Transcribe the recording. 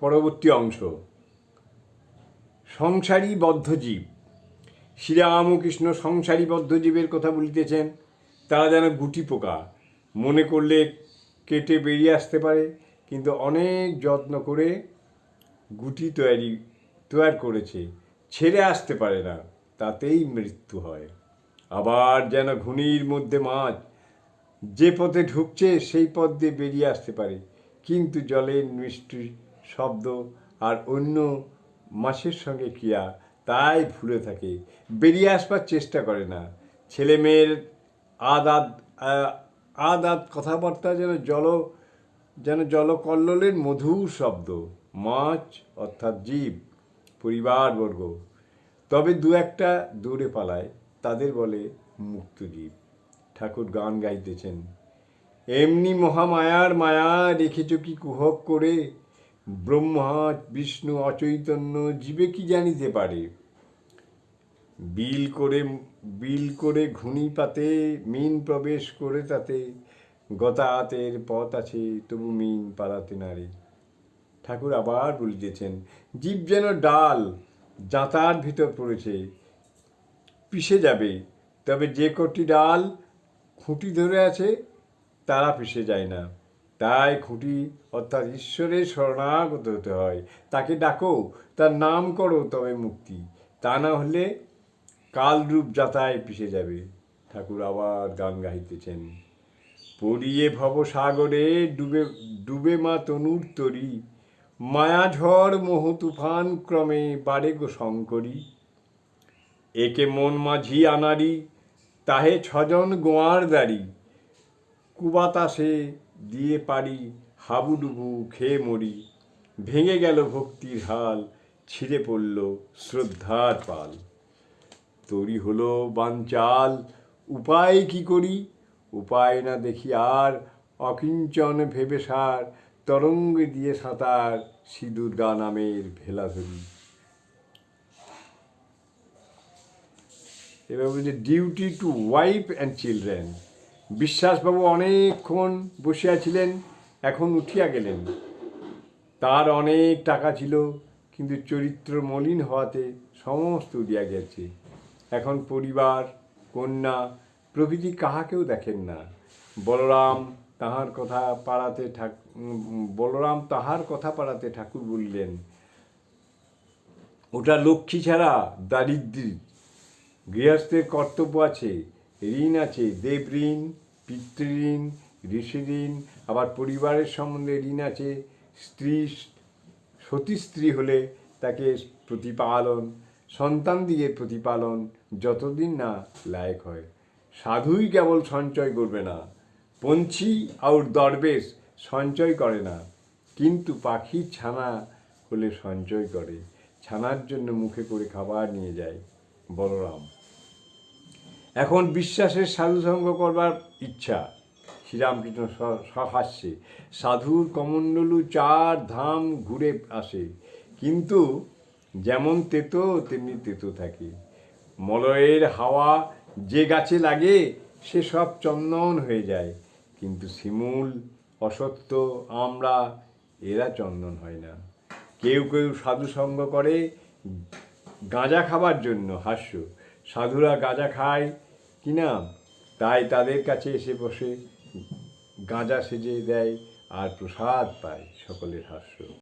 পরবর্তী অংশ। সংসারী বদ্ধজীব। শ্রীরামকৃষ্ণ সংসারী বদ্ধজীবের কথা বলিতেছেন, তারা যেন গুটি পোকা। মনে করলে কেটে বেরিয়ে আসতে পারে, কিন্তু অনেক যত্ন করে গুটি তৈরি তৈরি করেছে। ছেড়ে আসতে পারে না, তাতেই মৃত্যু হয়। আবার যেন ঘুনির মধ্যে মাছ যে পথে ঢুকছে, সেই পথ দিয়ে বেরিয়ে আসতে পারে, কিন্তু জলের মিষ্টি শব্দ আর অন্য মাসের সঙ্গে ক্রিয়া তাই ভুলে থাকে। বেরিয়ে আসবার চেষ্টা করে না। ছেলে মেয়ের আদ আদ আহ, আদ আদ কথাবার্তা যেন জল যেন জলকল্লোলের মধুর শব্দ। মাছ অর্থাৎ জীব পরিবারবর্গ। তবে দু একটা দূরে পালায় তাদের বলে মুক্তজীব। ঠাকুর গান গাইতেছেন। এমনি মহামায়ার মায়া রেখেছ কি কুহক করে? ব্রহ্মা, বিষ্ণু, অচৈতন্য, জীবে কি জানিতে পারে? বিল করে বিল করে ঘুনি পাতে মিন প্রবেশ করে তাতে গতাহাতের পথ আছে, তবু মিন পালাতে নারে ঠাকুর আবার বলিতেছেন, জীব যেন ডাল যাতার ভিতর পড়েছে, পিষে যাবে, তবে যে কটি ডাল খুঁটি ধরে আছে, তারা পিষে যায় না। তাই খুঁটি, অর্থাৎ ঈশ্বরের শরণাগত হতে হয়। তাকে ডাকো, তার নাম করো, তবে মুক্তি। তা না হলে কালরূপ যাতায় পিষে যাবে। ঠাকুর আবার গান গাইতেছেন পড়িয়ে ভবসাগরে ডুবে ডুবে মা তনুর তরি। মায়া ঝড়, মোহ তুফান ক্রমে বাড়ে গো শঙ্করী। একে মন মাঝি আনারি তাহে ছজন গোয়ার দাড়ি। কুবাতাসে দিয়ে পারি, হাবুডুবু খেয়ে মরি। ভেঙে গেল ভক্তির হাল, ছিঁড়ে পড়ল শ্রদ্ধার পাল। তরি হলো বানচাল, উপায় কি করি? উপায় না দেখি আর, অকিঞ্চন ভেবে সার, তরঙ্গে দিয়ে সাঁতার, সিঁদুর গা নামের ভেলা ধরি। এবার বলছে duty to wife and children বিশ্বাসবাবু অনেকক্ষণ বসিয়াছিলেন, এখন উঠিয়া গেলেন। তার অনেক টাকা ছিল, কিন্তু চরিত্র মলিন হওয়াতে সমস্ত উড়িয়া গেছে। এখন পরিবার, কন্যা, প্রভৃতি কাহাকেও দেখেন না। বলরাম তাহার কথা পাড়াতে বলরাম তাহার কথা পাড়াতে ঠাকুর বললেন, ওটা লক্ষ্মী ছাড়া দারিদ্রী গৃহস্থের কর্তব্য আছে, ঋণ আছে, দেব ঋণ পিতৃঋণ ঋষি ঋণ আবার পরিবারের সম্বন্ধে ঋণ আছে। স্ত্রী, সতী স্ত্রী হলে তাকে প্রতিপালন, সন্তান দিয়ে প্রতিপালন যতদিন না লায়ক হয়। সাধুই কেবল সঞ্চয় করবে না পঞ্চী আর দরবেশ সঞ্চয় করে না। কিন্তু পাখির ছানা হলে সঞ্চয় করে, ছানার জন্য মুখে করে খাবার নিয়ে যায় বলরাম। এখন বিশ্বাসের সাধু সঙ্গ করবার ইচ্ছা। শ্রীরামকৃষ্ণ সহাস্যে সাধুর কমণ্ডলু চার ধাম ঘুরে আসে। কিন্তু যেমন তেতো, তেমনি তেতো থাকে। মলয়ের হাওয়া যে গাছে লাগে, সে সব চন্দন হয়ে যায়। কিন্তু শিমুল, অসত্য, আমরা, এরা চন্দন হয় না। কেউ কেউ সাধু সঙ্গ করে গাঁজা খাবার জন্য হাস্য। সাধুরা গাঁজা খায় কি না তাই তাদের কাছে এসে বসে গাঁজা সেজে দেয় আর প্রসাদ পায় সকলের হাস্য।